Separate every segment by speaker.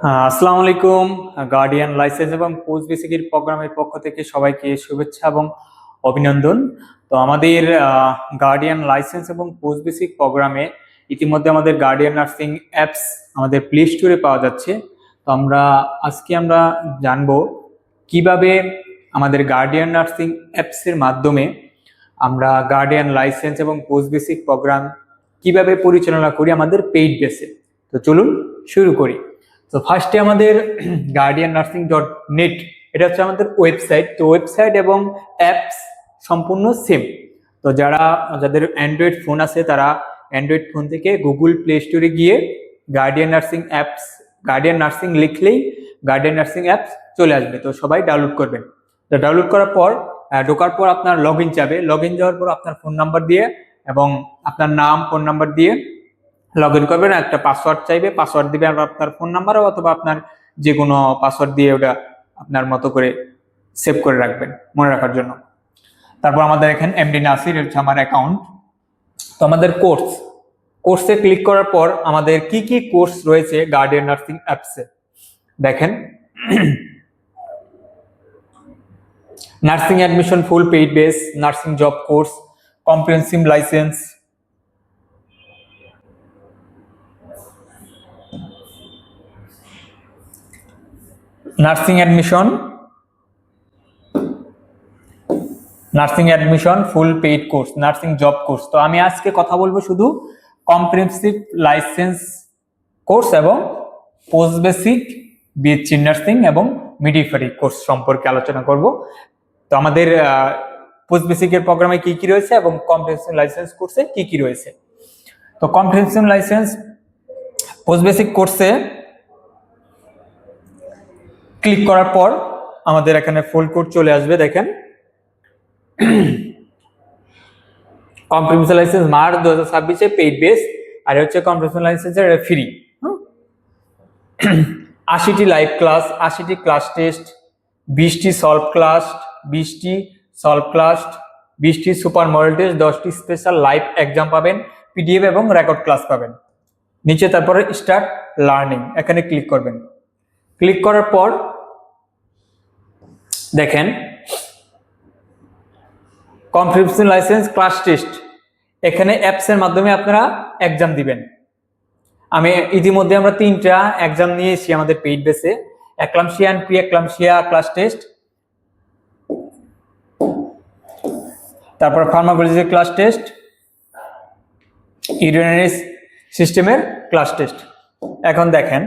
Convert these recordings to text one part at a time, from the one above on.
Speaker 1: আসসালামু আলাইকুম guardian licence এবং পোস্ট বেসিকের প্রোগ্রামের পক্ষ থেকে সবাইকে শুভেচ্ছা এবং অভিনন্দন। তো আমাদের গার্ডিয়ান লাইসেন্স এবং পোস্ট বেসিক প্রোগ্রামে ইতিমধ্যে আমাদের গার্ডিয়ান নার্সিং অ্যাপস আমাদের প্লে স্টোরে পাওয়া যাচ্ছে। তো আমরা, আজকে আমরা জানব কীভাবে আমাদের গার্ডিয়ান নার্সিং অ্যাপসের মাধ্যমে আমরা গার্ডিয়ান লাইসেন্স এবং পোস্ট বেসিক প্রোগ্রাম কীভাবে পরিচালনা করি আমাদের পেইড বেসে তো চলুন শুরু করি। তো ফার্স্টে আমাদের গার্ডিয়ান নার্সিং ডট নেট এটা হচ্ছে আমাদের ওয়েবসাইট তো ওয়েবসাইট এবং অ্যাপস সম্পূর্ণ সেম তো যারা, যাদের অ্যান্ড্রয়েড ফোন আছে, তারা অ্যান্ড্রয়েড ফোন থেকে গুগল প্লে স্টোরে গিয়ে guardian nursing apps guardian nursing লিখলেই গার্ডিয়ান নার্সিং অ্যাপস চলে আসবে। তো সবাই ডাউনলোড করবেন। তো ডাউনলোড করার পর ঢোকার পর আপনার লগ ইন যাবে। লগ ইন যাওয়ার পর আপনার ফোন নাম্বার দিয়ে এবং আপনার নাম ফোন নাম্বার দিয়ে লগ ইন করবেন, একটা পাসওয়ার্ড চাইবে পাসওয়ার্ড দিবে আর আপনার ফোন নাম্বার অথবা আপনার যে কোনো পাসওয়ার্ড দিয়ে ওটা আপনার মতো করে সেভ করে রাখবেন, মনে রাখার জন্য। তারপর আমাদের এখানে এমডি নাসির হচ্ছে আমার অ্যাকাউন্ট তো আমাদের কোর্স কোর্সে ক্লিক করার পর আমাদের কি কি কোর্স রয়েছে গার্ডিয়ান নার্সিং অ্যাপসে দেখেন nursing admission full paid base nursing job course comprehensive licence nursing admission nursing admission, full paid course, nursing job course. তো আমি আজকে কথা বলব শুধু কম্প্রিহেন্সিভ লাইসেন্স কোর্স এবং পোস্ট বেসিক বিএসসি নার্সিং এবং মিডিফারি কোর্স সম্পর্কে আলোচনা করব। তো আমাদের পোস্ট বেসিকের প্রোগ্রামে কি কি রয়েছে এবং কম্প্রিহেন্সিভ লাইসেন্স কোর্সে কি কি রয়েছে? তো কম্প্রিহেন্সিভ লাইসেন্স পোস্ট বেসিক কোর্সে ক্লিক করার পর আমাদের এখানে ফুল কোড চলে আসবে, দেখেন। কম্প্রিহেন্সিভ লাইসেন্স মার্চ দু হাজার ছাব্বিশে পেইড বেস আর হচ্ছে কম্প্রিহেন্সিভ লাইসেন্সের ফ্রি আশিটি লাইভ ক্লাস আশিটি ক্লাস টেস্ট বিশটি সলভ ক্লাস বিশটি সলভ ক্লাস বিশটি সুপার মডেল টেস্ট দশটি স্পেশাল লাইভ এক্সাম পাবেন পিডিএফ এবং রেকর্ড ক্লাস পাবেন। নিচে তারপরে স্টার্ট লার্নিং এখানে ক্লিক করবেন। ক্লিক করার পর দেখেন। কম্প্রিহেন্সিভ লাইসেন্স ক্লাস টেস্ট এখানে অ্যাপসের মাধ্যমে আপনারা এক্সাম দিবেন। আমি ইতিমধ্যে আমরা তিনটা এক্সাম নিয়েছি আমাদের পেইড বেসে eclampsia and pre eclampsia class test তারপর ফার্মাকোলজি ক্লাস টেস্ট ইউরিনারি সিস্টেমের ক্লাস টেস্ট এখন দেখেন,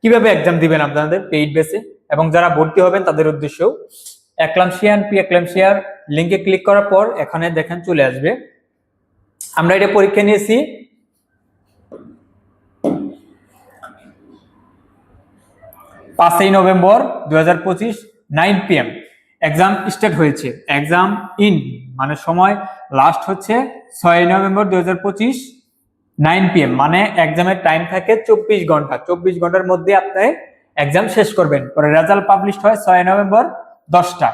Speaker 1: কীভাবে এক্সাম দিবেন আপনাদের পেইড বেসে এবং যারা ভর্তি হবেন তাদের উদ্দেশ্যেও অ্যাক্লামশিয়া পি অ্যাক্লামশিয়ার লিঙ্কে ক্লিক করার পর এখানে দেখেন চলে আসবে। আমরা এটা পরীক্ষা নিয়েছি। পাঁচই নভেম্বর দু হাজার পঁচিশ নাইন পিএম এক্সাম স্টার্ট হয়েছে। এক্সাম ইন মানে সময় লাস্ট হচ্ছে ছয় নভেম্বর দু হাজার পঁচিশ নাইন পিএম মানে এক্সামের টাইম থাকে চব্বিশ ঘণ্টা। চব্বিশ ঘণ্টার মধ্যে আপনি এক্সাম শেষ করবেন। পরে রেজাল্ট পাবলিশ হয় ছয় নভেম্বর দশটা।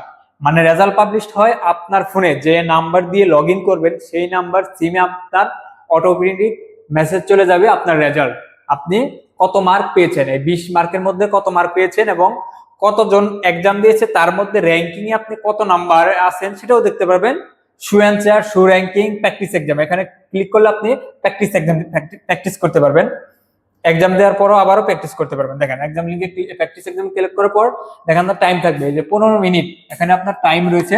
Speaker 1: মানে রেজাল্ট পাবলিশ হয় আপনার ফোনে যে নাম্বার দিয়ে লগ করবেন, সেই নাম্বার সিমে আপনার অটোমেটিক মেসেজ চলে যাবে আপনার রেজাল্ট আপনি কত মার্ক পেয়েছেন? এই বিশ মার্কের মধ্যে কত মার্ক পেয়েছেন এবং কতজন এক্সাম দিয়েছে, তার মধ্যে র্যাঙ্কিং এ আপনি কত নাম্বার আছেন সেটাও দেখতে পারবেন। Show answer show ranking practice exam এখানে ক্লিক করলে আপনি প্র্যাকটিস এক্সাম প্র্যাকটিস করতে পারবেন। এক্সাম দেওয়ার পরও আবারও প্র্যাকটিস করতে পারবেন। দেখেন এক্সাম লিঙ্কে প্র্যাকটিস এক্সাম ক্লিক করার পর দেখেন টাইম থাকবে। যে পনেরো মিনিট এখানে আপনার টাইম রয়েছে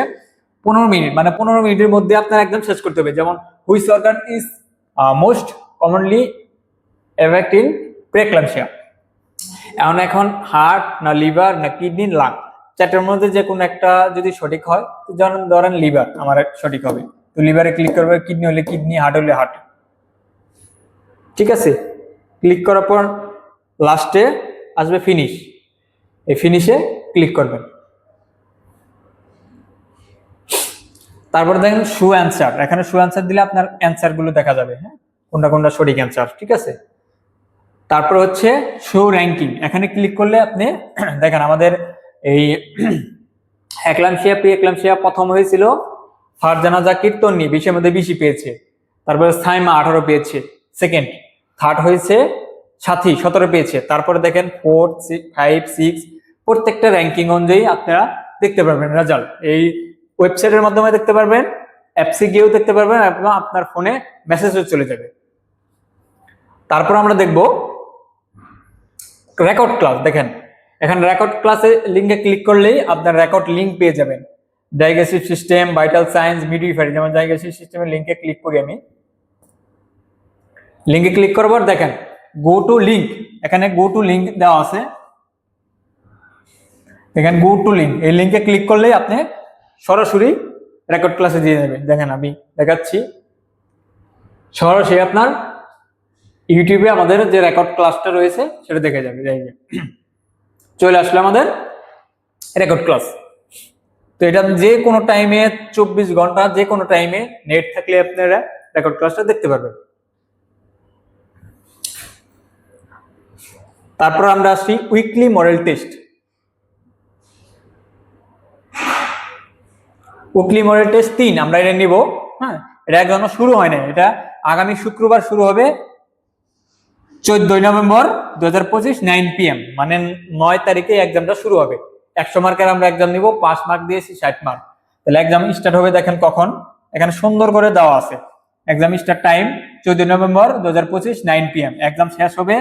Speaker 1: পনেরো মিনিট মানে পনেরো মিনিটের মধ্যে আপনার একদম শেষ করতে হবে। যেমন which organ is most commonly effect in preeclampsia এখন এখন হার্ট না লিভার না কিডনি লাং চারটার মধ্যে যে কোনো একটা যদি সঠিক হয়, তো যেমন ধরেন লিভার আমার সঠিক হবে। তো লিভারে ক্লিক করবে কিডনি হলে কিডনি হার্ট হলে হার্ট ঠিক আছে? ক্লিক করার পর লাস্টে আসবে ফিনিশ এই ফিনিশে ক্লিক করবেন। তারপরে দেখেন শু অ্যান্সার এখানে শু অ্যান্সার দিলে আপনার অ্যান্সারগুলো দেখা যাবে হ্যাঁ? কোনটা কোনটা সঠিক অ্যান্সার ঠিক আছে? তারপর হচ্ছে শো র্যাঙ্কিং এখানে ক্লিক করলে আপনি দেখেন আমাদের এই একলামশিয়া প্রি একলামশিয়া প্রথম হয়েছিল ফারজানা জাকির তন্নি, বিশের মধ্যে বেশি পেয়েছে। তারপরে সাইমা আঠারো পেয়েছে। সেকেন্ড থার্ড হয়েছে সাথী, সতেরো পেয়েছে। তারপরে দেখেন ফোর ফাইভ, সিক্স, প্রত্যেকটা র্যাঙ্কিং অনুযায়ী আপনারা দেখতে পারবেন রেজাল্ট এই ওয়েবসাইটের মাধ্যমে দেখতে পারবেন অ্যাপসে গিয়েও দেখতে পারবেন এবং আপনার ফোনে মেসেজও চলে যাবে। তারপর আমরা দেখব রেকর্ড ক্লাস দেখেন, এখানে রেকর্ড ক্লাসে লিঙ্কে ক্লিক করলেই আপনার রেকর্ড লিঙ্ক পেয়ে যাবেন। ডাইগেসিভ সিস্টেম ভাইটাল সায়েন্স মিডিফারি যেমন ডাইগেসিভ সিস্টেমের লিঙ্কে ক্লিক করি আমি। লিঙ্কে ক্লিক করার পর দেখেন গো টু লিঙ্ক এখানে গো টু লিঙ্ক দেওয়া আছে। দেখেন গো টু লিঙ্ক এই লিঙ্কে ক্লিক করলেই আপনি সরাসরি রেকর্ড ক্লাসে দিয়ে যাবে দেখেন আমি দেখাচ্ছি। সরাসরি আপনার ইউটিউবে আমাদের যে রেকর্ড ক্লাসটা রয়েছে, সেটা দেখে যাবে। চলে আসলে আমাদের রেকর্ড ক্লাস তো এটা যে কোনো টাইমে চব্বিশ ঘণ্টা, যে কোনো টাইমে নেট থাকলে আপনারা রেকর্ড ক্লাসটা দেখতে পারবেন। তারপর আমরা আসি weekly model test weekly model test তিন, আমরা এটা নিব হ্যাঁ? এটা এখনও শুরু হয় না এটা আগামী শুক্রবার শুরু হবে চোদ্দই নভেম্বর দু হাজার পঁচিশ নাইন পিএম মানে নয় তারিখে এক্সামটা শুরু হবে। একশো মার্কের আমরা এক্সাম নিব, পাঁচ মার্ক দিয়েছি, ষাট মার্ক তাহলে এক্সাম স্টার্ট হবে দেখেন কখন? এখানে সুন্দর করে দেওয়া আছে। এক্সাম স্টার্ট টাইম চোদ্দই নভেম্বর দু হাজার পঁচিশ নাইন পিএম এক্সাম শেষ হবে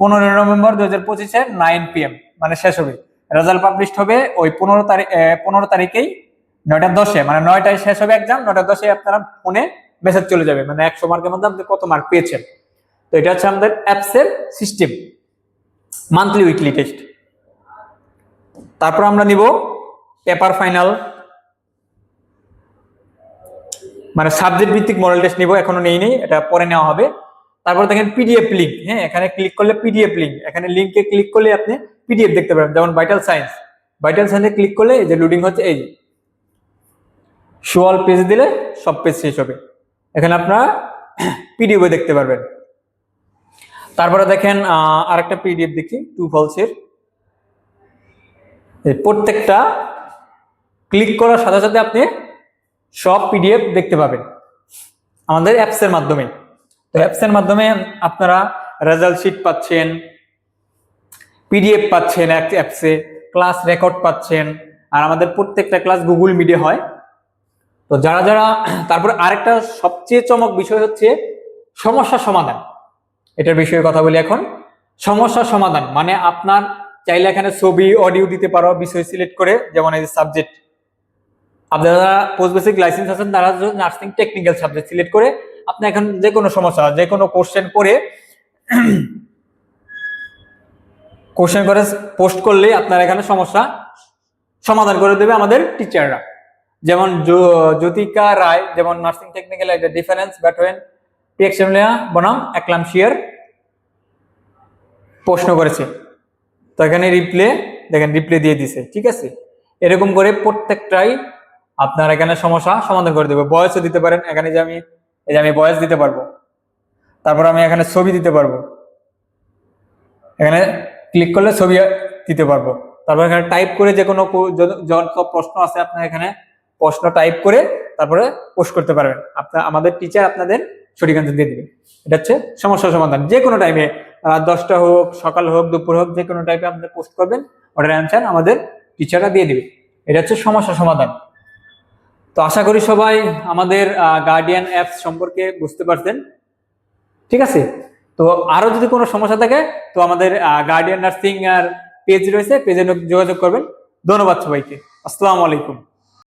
Speaker 1: পনেরোই নভেম্বর দু হাজার পঁচিশে নাইন পিএম মানে শেষ হবে। রেজাল্ট পাবলিশ হবে ওই পনেরো তারিখ পনেরো তারিখেই, নয়টা দশে মানে নয়টায় শেষ হবে এক্সাম নয়টা দশে আপনারা ফোনে মেসেজ চলে যাবে মানে একশো মার্কের মধ্যে আপনি কত মার্ক পেয়েছেন। তো এটা হচ্ছে আমাদের অ্যাপসের সিস্টেম মান্থলি উইকলি টেস্ট তারপর আমরা নিব পেপার ফাইনাল মানে সাবজেক্ট ভিত্তিক মডেল টেস্ট নিব, এখনও নেই নেই, এটা পরে নেওয়া হবে। তারপর দেখেন পিডিএফ লিঙ্ক হ্যাঁ এখানে ক্লিক করলে পিডিএফ লিঙ্ক এখানে লিঙ্কে ক্লিক করলে আপনি পিডিএফ দেখতে পাবেন, যেমন ভাইটাল সায়েন্স ভাইটাল সায়েন্সে ক্লিক করলে যে লোডিং হচ্ছে, এই যে শোয়াল পেজ দিলে সব পেজ শেষ হবে। এখানে আপনারা পিডিএফ দেখতে পারবেন। তারপরে দেখেন আরেকটা পিডিএফ দেখি টু ফলসের প্রত্যেকটা ক্লিক করার সাথে সাথে আপনি সব পিডিএফ দেখতে পাবেন। আমাদের অ্যাপসের মাধ্যমে। তো অ্যাপসের মাধ্যমে আপনারা রেজাল্ট শিট পাচ্ছেন পিডিএফ পাচ্ছেন অ্যাপসে ক্লাস রেকর্ড পাচ্ছেন, আর আমাদের প্রত্যেকটা ক্লাস গুগল মিডিয়া হয়। তো যারা যারা, তারপরে আরেকটা সবচেয়ে চমক বিষয় হচ্ছে সমস্যা সমাধান। এটার বিষয়ে কথা বলি এখন। সমস্যা সমাধান মানে আপনার চাইলে এখানে ছবি অডিও দিতে পারো, বিষয় সিলেক্ট করে, যেমন এই যে সাবজেক্ট আপনারা পোস্ট বেসিক লাইসেন্স আছেন, তারা নার্সিং টেকনিক্যাল সাবজেক্ট সিলেক্ট করে আপনি এখন যে কোনো সমস্যা, যে কোনো কোশ্চেন করে কোশ্চেন করে পোস্ট করলেই আপনার এখানে সমস্যা সমাধান করে দেবে আমাদের টিচাররা যেমন জ্যোতিকা রায়, যেমন নার্সিং টেকনিক্যাল একটা ডিফারেন্স বিটুইন পিএক্সএমলিয়া বনাম অ্যাক্লামশিয়ার প্রশ্ন করেছে। তো এখানে রিপ্লে দেখেন রিপ্লে দিয়ে দিছে, ঠিক আছে? এরকম করে প্রত্যেকটাই আপনার এখানে সমস্যা সমাধান করে দেবে। বয়সও দিতে পারেন, এখানে যে আমি এই যে আমি বয়স দিতে পারব। তারপর আমি এখানে ছবি দিতে পারব। এখানে ক্লিক করলে ছবি দিতে পারব। তারপর এখানে টাইপ করে যে কোনো যত- প্রশ্ন আছে আপনার এখানে প্রশ্ন টাইপ করে তারপরে পোস্ট করতে পারবেন। আপনার, আমাদের টিচার আপনাদের সঠিক অ্যান্সার দিয়ে দিবে। এটা হচ্ছে সমস্যা সমাধান। যে কোনো টাইমে রাত দশটা হোক, সকাল হোক, দুপুর হোক, যে কোনো টাইপে আপনি পোস্ট করবেন, ওটার অ্যান্সার আমাদের টিচাররা দিয়ে দিবে। এটা হচ্ছে সমস্যা সমাধান। তো আশা করি সবাই আমাদের গার্ডিয়ান অ্যাপস সম্পর্কে বুঝতে পারছেন। ঠিক আছে? তো আরও যদি কোনো সমস্যা থাকে, তো আমাদের গার্ডিয়ান নার্সিং আর পেজ রয়েছে পেজে যোগাযোগ করবেন। ধন্যবাদ সবাইকে। আসসালামু আলাইকুম।